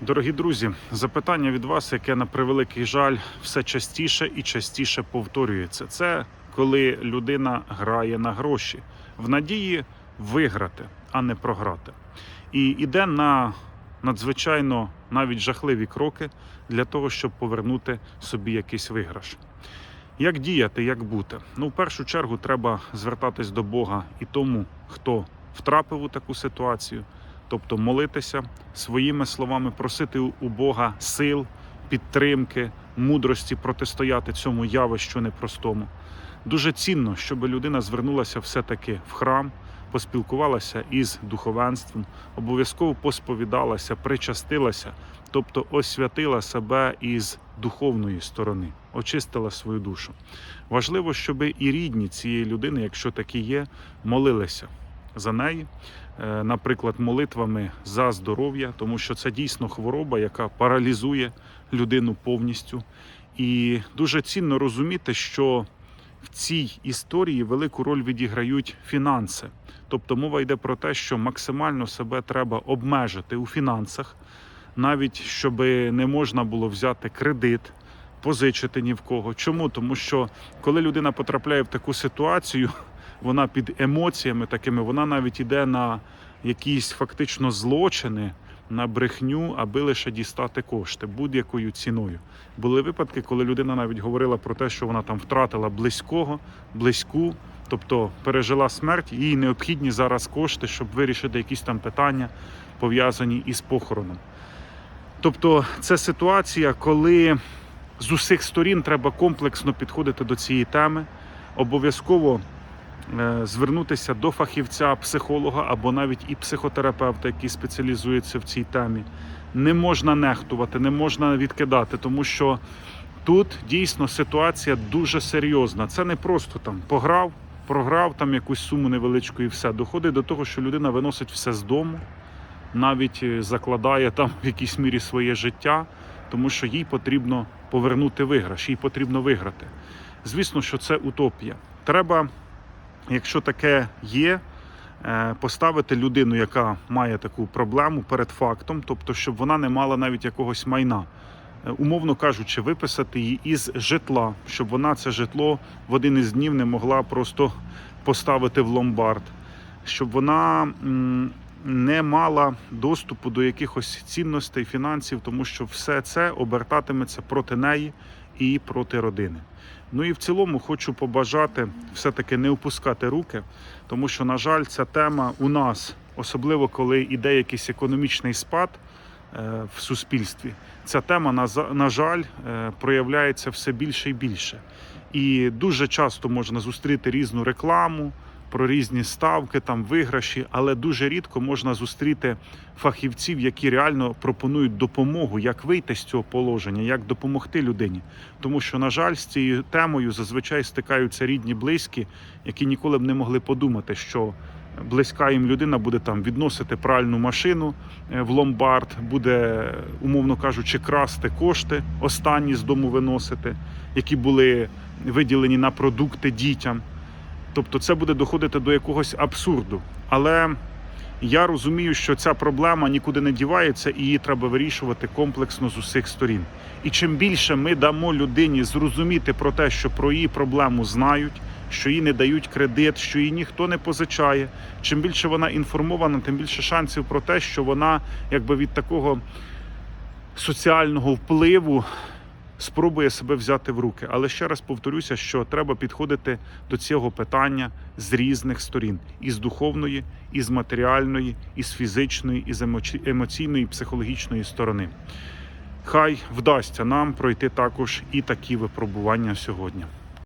Дорогі друзі, запитання від вас, яке на превеликий жаль все частіше і частіше повторюється. Це коли людина грає на гроші в надії виграти, а не програти. І йде на надзвичайно навіть жахливі кроки для того, щоб повернути собі якийсь виграш. Як діяти, як бути? Ну, в першу чергу, треба звертатись до Бога і тому, хто втрапив у таку ситуацію, тобто молитися своїми словами, просити у Бога сил, підтримки, мудрості протистояти цьому явищу непростому. Дуже цінно, щоб людина звернулася все-таки в храм, поспілкувалася із духовенством, обов'язково посповідалася, причастилася, тобто освятила себе із духовної сторони, очистила свою душу. Важливо, щоб і рідні цієї людини, якщо такі є, молилися за неї, наприклад, молитвами за здоров'я, тому що це дійсно хвороба, яка паралізує людину повністю. І дуже цінно розуміти, що в цій історії велику роль відіграють фінанси. Тобто мова йде про те, що максимально себе треба обмежити у фінансах, навіть щоб не можна було взяти кредит, позичити ні в кого. Чому? Тому що коли людина потрапляє в таку ситуацію, вона під емоціями такими, вона навіть йде на якісь фактично злочини, на брехню, аби лише дістати кошти будь-якою ціною. Були випадки, коли людина навіть говорила про те, що вона там втратила близького, близьку, тобто пережила смерть, їй необхідні зараз кошти, щоб вирішити якісь там питання, пов'язані із похороном. Тобто, це ситуація, коли з усіх сторін треба комплексно підходити до цієї теми, обов'язково звернутися до фахівця, психолога або навіть і психотерапевта, який спеціалізується в цій темі. Не можна нехтувати, не можна відкидати, тому що тут дійсно ситуація дуже серйозна. Це не просто там пограв, програв там якусь суму невеличку і все. Доходить до того, що людина виносить все з дому, навіть е, закладає там в якійсь мірі своє життя, тому що їй потрібно повернути виграш, їй потрібно виграти. Звісно, що це утопія. Треба, якщо таке є, е, поставити людину, яка має таку проблему перед фактом, тобто, щоб вона не мала навіть якогось майна. Е, Умовно кажучи, виписати її із житла, щоб вона це житло в один із днів не могла просто поставити в ломбард, щоб вона не мала доступу до якихось цінностей, фінансів, тому що все це обертатиметься проти неї і проти родини. Ну і в цілому хочу побажати все-таки не опускати руки, тому що, на жаль, ця тема у нас, особливо коли йде якийсь економічний спад е, в суспільстві, ця тема, на на жаль, е, проявляється все більше і більше. І дуже часто можна зустріти різну рекламу про різні ставки, там виграші, але дуже рідко можна зустріти фахівців, які реально пропонують допомогу, як вийти з цього положення, як допомогти людині. Тому що, на жаль, з цією темою зазвичай стикаються рідні, близькі, які ніколи б не могли подумати, що близька їм людина буде там відносити пральну машину е, в ломбард, буде, умовно кажучи, красти кошти, останні з дому виносити, які були виділені на продукти дітям. Тобто це буде доходити до якогось абсурду. Але я розумію, що ця проблема нікуди не дівається, і її треба вирішувати комплексно з усіх сторін. І чим більше ми дамо людині зрозуміти про те, що про її проблему знають, що їй не дають кредит, що їй ніхто не позичає. Чим більше вона інформована, тим більше шансів про те, що вона якби від такого соціального впливу спробує себе взяти в руки. Але ще раз повторюся, що треба підходити до цього питання з різних сторін: і з духовної, і з матеріальної, і з фізичної, і з емоці- емоційної, і психологічної сторони. Хай вдасться нам пройти також і такі випробування сьогодні.